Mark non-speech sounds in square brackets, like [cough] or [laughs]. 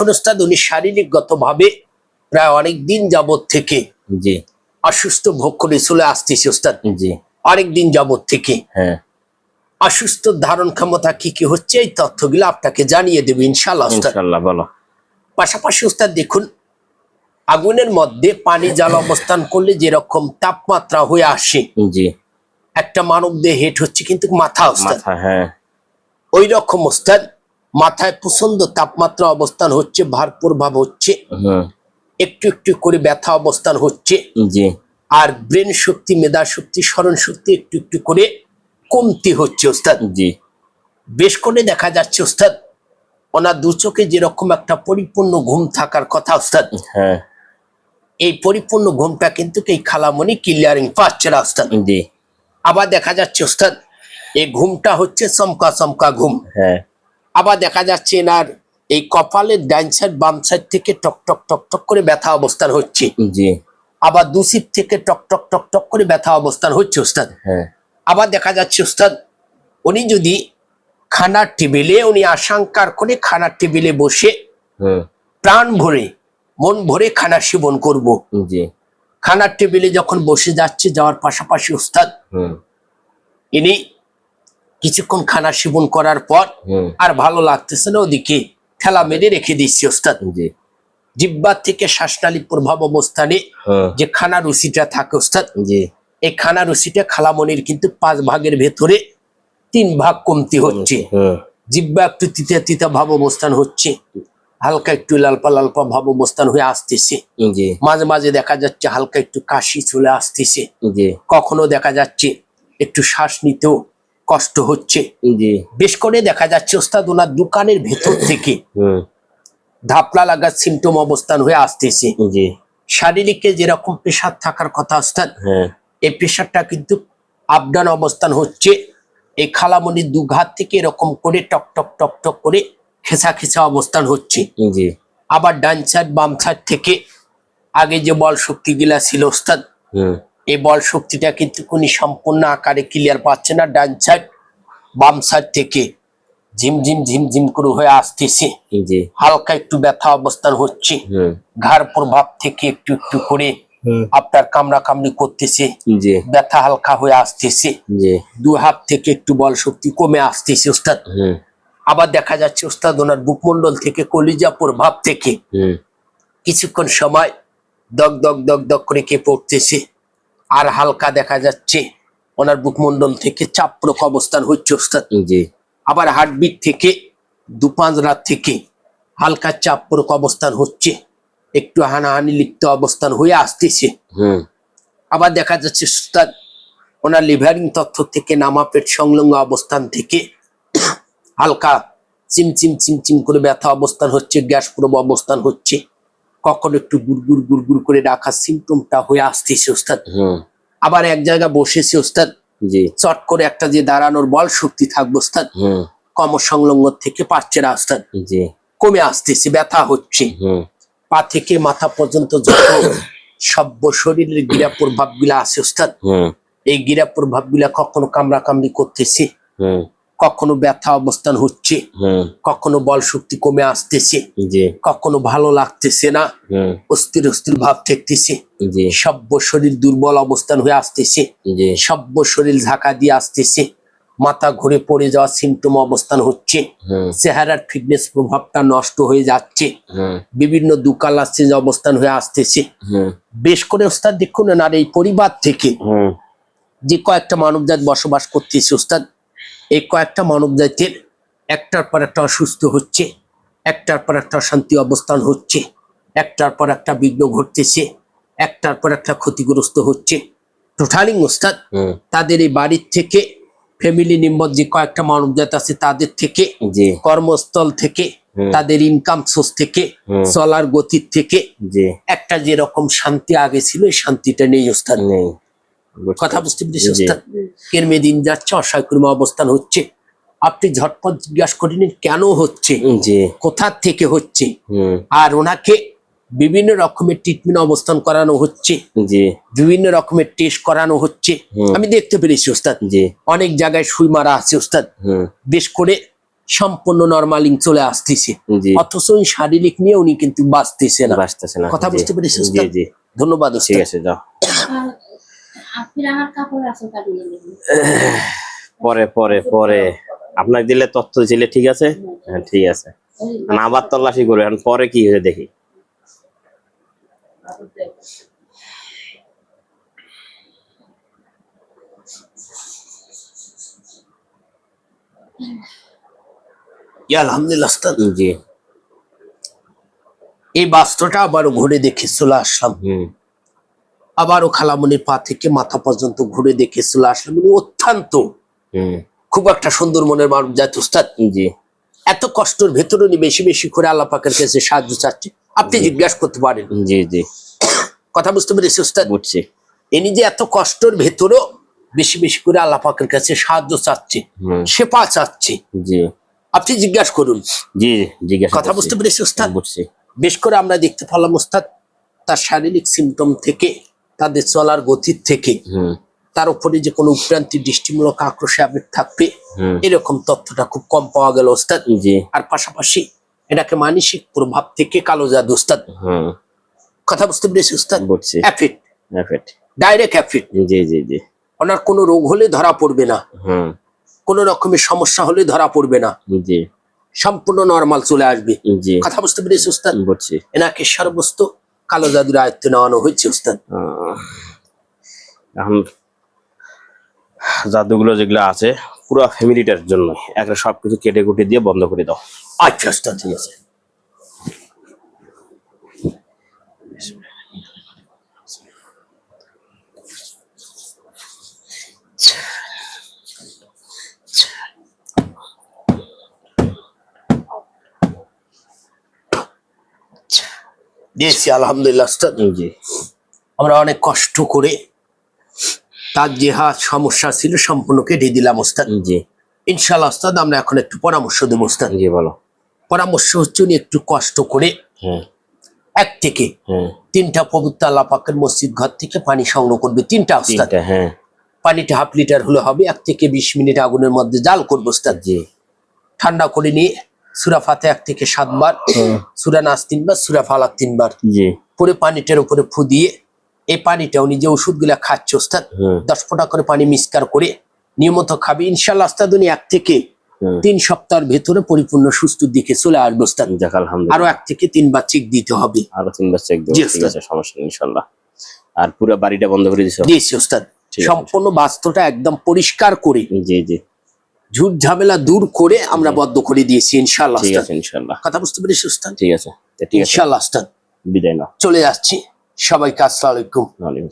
দেখুন ওস্তাদ উনি শারীরিকগত ভাবে প্রায় অনেক দিন যাবত থেকে জি। অসুস্থ ভোগ করে চলে আসতেছে ওস্তাদ। জি। অনেক দিন যাবত থেকে। হ্যাঁ। অসুস্থ ধারণ ক্ষমতা কি কি হচ্ছে এই তথ্যগুলো আপনাকে জানিয়ে দেবে ইনশাল্লাহ বলো। পাশাপাশি ওস্তাদ দেখুন আগুনের মধ্যে পানি জাল অবস্থান করলে যেরকম তাপমাত্রা হয়ে আসে জি। একটা মানব দেহ হেট হচ্ছে কিন্তু মাথা ওস্তাদ। হ্যাঁ। ওই রকম ওস্তাদ মাথায় প্রচণ্ড তাপমাত্রা অবস্থান হচ্ছে ভারপুর ভাব হচ্ছে। হুম একটু একটু করে ব্যথা অবস্থান হচ্ছে। আর ব্রেন শক্তি মেধা শক্তি স্মরণ শক্তি একটু একটু করে কমতি হচ্ছে ওস্তাদ। জি। বেশ করে দেখা যাচ্ছে ওস্তাদ। ওনার দু চোখে যেরকম একটা পরিপূর্ণ ঘুম থাকার কথা ওস্তাদ। হ্যাঁ। এই পরিপূর্ণ ঘুমটা কিন্তু এই খালামণি ক্লিয়ারিং পাচ্ছে না ওস্তাদ। জি। আবার দেখা যাচ্ছে ওস্তাদ এই ঘুমটা হচ্ছে চমকা চমকা ঘুম। হ্যাঁ। আবার দেখা যাচ্ছে এনার এই কপালের ডাইন সাইড বাম সাইড থেকে টক টক টক টক করে ব্যথা অবস্থান হচ্ছে। জি। আবার দুসিপ থেকে টক টক টক টক করে ব্যথা অবস্থান হচ্ছে ওস্তাদ। হ্যাঁ। আবার দেখা যাচ্ছে ওস্তাদ উনি যদি খানার টেবিলে উনি আশঙ্কার করে খানার টেবিলে বসে হুম। প্রাণ ভরে মন ভরে খানা সেবন করব। খানার টেবিলে যখন বসে যাচ্ছে যাওয়ার পাশাপাশি ওস্তাদ হুম। ইনি কিছুক্ষণ খানা সেবন করার পর আর ভালো লাগতেছে না ওদিকে। ঠেলা মেরে রেখে দিচ্ছি ওস্তাদ। জিব্বার থেকে শ্বাসনালী প্রভাব অবস্থানে যে খানা রুচিটা থাকে ওস্তাদ এই খানা রুচিটা খালামনির কিন্তু পাঁচ ভাগের ভেতরে তিন ভাগ কমতি হচ্ছে। জিব্বা একটু তিতা তিতা ভাব অবস্থান হচ্ছে। হালকা একটু লালপা লালপা ভাব অবস্থান হয়ে আসতেছে। মাঝে মাঝে দেখা যাচ্ছে হালকা একটু কাশি চলে আসতেছে। কখনো দেখা যাচ্ছে একটু শ্বাস নিতেও কষ্ট হচ্ছে। বেশ করে দেখা যাচ্ছে ওস্তাদ ওনার দোকানের ভেতর [laughs] থেকে হুম। ধাপলা লাগার সিমটম অবস্থান হয়ে আসতেছে। শারীরিকে যেরকম প্রেশার থাকার কথা ওস্তাদ হ্যাঁ। এই প্রেশারটা কিন্তু আপডাউন অবস্থান হচ্ছে। এই খালামনির দুঘাত থেকে এরকম করে টক টক টক টক করে খেসা খেসা অবস্থান হচ্ছে। আবার ডান সাইড বাম সাইড থেকে আগে যে বল শক্তি গুলা ছিল ওস্তাদ হুম। এই বল শক্তিটা কিন্তু উনি সম্পূর্ণ আকারে ক্লিয়ার পাচ্ছে না ডান সাইড বাম সাইড থেকে। ঝিমঝিম ঝিমঝিম করে হয়ে আসতেছে। জি। হালকা একটু ব্যথা অবস্থান হচ্ছে। হুম। ঘাড় প্রভাব থেকে একটু একটু করে আপনার কামড়া কামড়ি করতেছে। জি। ব্যথা হালকা হয়ে আসতেছে। জি। দু হাত থেকে একটু বল শক্তি কমে আসতেছে ওস্তাদ। হুম। আবার দেখা যাচ্ছে ওস্তাদ ওনার বুকমন্ডল থেকে কলিজা প্রভাব থেকে। হুম। কিছুক্ষণ সময় দগ দগ দগ দগ করে কেঁপে উঠতেছে। আর হালকা দেখা যাচ্ছে। ওনার বুকমন্ডল থেকে চাপরক অবস্থান হচ্ছে ওস্তাদ। জি। আবার হার্টবিট থেকে দু পাঁচ রাত থেকে হালকা চাপরক অবস্থান হচ্ছে। একটু হানাহানি লিপ্ত অবস্থান হয়ে আসতেছে। হুম। আবার দেখা যাচ্ছে ওস্তাদ ওনার লিভারিং তথ্য থেকে নামা পেট সংলগ্ন অবস্থান থেকে হালকা চিমচিম চিমচিম করে ব্যথা অবস্থান হচ্ছে গ্যাস প্রব অবস্থান হচ্ছে। কখনো একটু গুড়গুড় গুড়গুড় করে রাখার সিমটমটা হয়ে আসতেছে ওস্তাদ। হুম। আবার এক জায়গায় বসেছে ওস্তাদ। চট করে একটা যে দাঁড়ানোর বল শক্তি থাকবে ওস্তাদ। হুম। কম সংলগ্ন থেকে পাচ্ছে না ওস্তাদ। কমে আসতেছে ব্যথা হচ্ছে। হুম। পা থেকে মাথা পর্যন্ত যত সভ্য শরীরের গিরা প্রভাবগুলা আছে ওস্তাদ। হুম। এই গিরা প্রভাবগুলা কখনো কামড়া কামড়ি করতেছে। হুম। কখনো ব্যথা অবস্থান হচ্ছে হুম। কখনো বল শক্তি কমে আসতেছে কখনো ভালো লাগতেছে না হুম। অস্থির অস্থির ভাব ঠেকতেছে জি। সভ্য শরীর দুর্বল অবস্থান হয়ে আসতেছে সভ্য শরীর ঝাঁকা দিয়ে আসতেছে মাথা ঘুরে পড়ে যাওয়া সিমটম অবস্থান হচ্ছে হুম। চেহারার ফিটনেস প্রভাবটা নষ্ট হয়ে যাচ্ছে হুম। বিভিন্ন দুকালার চেঞ্জ অবস্থান হয়ে আসতেছে হুম। বেশ করে ওস্তাদ দেখুন আর এই পরিবার থেকে হুম। যে কয়েকটা মানবজাত বসবাস করতেছে ওস্তাদ এই কয়েকটা মানবজাতের একটার পর একটা অসুস্থ হচ্ছে একটার পর একটা শান্তি অবস্থান হচ্ছে একটার পর একটা বিঘ্ন ঘটতেছে একটার পর একটা ক্ষতিগ্রস্ত হচ্ছে। টোটালিং ওস্তাদ তাদের এই বাড়ির থেকে ফ্যামিলি নিম্বর যে কয়েকটা মানব জাত আছে তাদের থেকে কর্মস্থল থেকে তাদের ইনকাম সোর্স থেকে চলার গতির থেকে একটা যেরকম শান্তি আগে ছিল এই শান্তিটা নেই ওস্তাদ। নেই। কথা বুঝতে পেরেছি জি। দিন যাচ্ছে অসহায়কর্ম অবস্থান হচ্ছে। আপনি ঝটপট জিজ্ঞাসা করিনি কেন হচ্ছে? জি। কোথা থেকে হচ্ছে? আর ওনাকে বিভিন্ন রকমের ট্রিটমেন্ট অবস্থান করানো হচ্ছে। জি। বিভিন্ন রকমের টেস্ট করানো হচ্ছে। আমি দেখতে পেরেছি ওস্তাদ। জি। অনেক জায়গায় সুই মারা আছে ওস্তাদ। হুম। বেশ করে সম্পূর্ণ নর্মালিং চলে আসতেছে। অথচ ওই শারীরিক নিয়ে উনি কিন্তু বাঁচতেছে না। বাঁচতেছে না। কথা বুঝতে? জি ধন্যবাদ ঠিক আছে যাও। [sighs] পরে পরে পরে। আপনাকে দিলে তথ্য দিলে ঠিক আছে? হ্যাঁ ঠিক আছে। না আবার তল্লাশি করবে। এখন পরে কি হয়ে দেখি। আলহামদুলিল্লাহ জি। এই বাস্ত্রটা আবার ঘুরে দেখে চলে আসলাম। হুম। আবারও খালামনির পা থেকে মাথা পর্যন্ত ঘুরে দেখে চলে আসলাম। উনি অত্যন্ত খুব একটা সুন্দর মনের মানুষ যাতে উস্তাদ। জি। এত কষ্টের ভেতরে উনি বেশি বেশি করে আল্লাহ পাকের কাছে সাহায্য চাচ্ছে। আপনি জিজ্ঞাসা করতে পারেন। জি জি। কথা বুঝতে পেরেছি উস্তাদ? বুঝছি। ইনি যে এত কষ্টের ভেতরেও বেশি বেশি করে আল্লাহ পাকের কাছে সাহায্য চাচ্ছে হুম। সেপা চাচ্ছে। জি। আপনি জিজ্ঞাসা করুন। জি জিজ্ঞাসা কথা বুঝতে পেরেছি উস্তাদ? বুঝছি। বেশ করে আমরা দেখতে পারলাম উস্তাদ তার শারীরিক সিমটম থেকে তাদের চলার গতির থেকে হুম। তার উপরে যে কোনো উৎক্রান্তি দৃষ্টিমূলক আক্রোশে আবেগ থাকবে এরকম তথ্যটা খুব কম পাওয়া গেল ওস্তাদ। আর পাশাপাশি এটাকে মানসিক প্রভাব থেকে কালো জাদু ওস্তাদ। হুম। কথা বুঝতে পেরেছি ওস্তাদ? অ্যাফিট। ডাইরেক্ট অ্যাফিট। জি জি জি ওনার কোনো রোগ হলে ধরা পড়বে না। হুম। কোনো রকমের সমস্যা হলে ধরা পড়বে না। জি। সম্পূর্ণ নর্মাল চলে আসবে। জি। কথা বুঝতে পেরেছি ওস্তাদ? এনাকে সর্বস্ত কালো জাদুর আয়ত্ত নেওয়ানো হচ্ছে উস্তাদ। এখন জাদুগুলো যেগুলো আছে পুরো ফ্যামিলিটার জন্য একটা সবকিছু কেটে কুটে দিয়ে বন্ধ করে দাও। আচ্ছা উস্তাদ ঠিক আছে। দিয়েছি আলহামদুলিল্লাহ জি। আমরা অনেক কষ্ট করে তার যে হাত সমস্যা ছিল সম্পূর্ণ কেটে দিলাম ওস্তাদ। জি। ইনশাল্লাহ ওস্তাদ আমরা এখন একটু পরামর্শ দেবো ওস্তাদ। জি বলো। পরামর্শ হচ্ছে উনি একটু কষ্ট করে হ্যাঁ। এক থেকে হ্যাঁ। তিনটা পবিত্র আল্লাহ পাকের মসজিদ ঘর থেকে পানি সংগ্রহ করবে তিনটা ওস্তাদ। তিনটা হ্যাঁ। পানিটা হাফ লিটার হলে হবে এক থেকে বিশ মিনিট আগুনের মধ্যে জাল করব ওস্তাদ। জি। ঠান্ডা করে নিয়ে সুরা ফাতে এক থেকে সাতবার সুরা নাস তিনবার সুরা ফালাক তিনবার। পরে পানিটার উপরে ফু দিয়ে এই পানিটা উনি যে ওষুধগুলা খাচ্ছে ওস্তাদ। দশ ফোঁটা করে পানি মিক্সকার করে নিয়মিত খাবে। ইনশাল্লাহ ওস্তাদ উনি এক থেকে তিন সপ্তাহের ভেতরে পরিপূর্ণ সুস্থ দিকে চলে আসবে ওস্তাদ। আরও এক থেকে তিনবার চেক দিতে হবে। আরও তিনবার চেক সমস্যা ইনশাল্লাহ আর পুরো বাড়িটা বন্ধ করে দিছো? দিয়েছি ওস্তাদ। সম্পূর্ণ বাস্তুটা একদম পরিষ্কার করে জি জি। ঝুট ঝামেলা দূর করে আমরা বদ্ধ করে দিয়েছি ইনশাল্লাহ ঠিক আছে ইনশাল্লাহ কথা বুঝতে পেরেছি ওস্তাদ ঠিক আছে ঠিক আছে। ইনশাল্লাহ ওস্তাদ বিদায় না চলে যাচ্ছি সবাইকে আসসালামু আলাইকুম।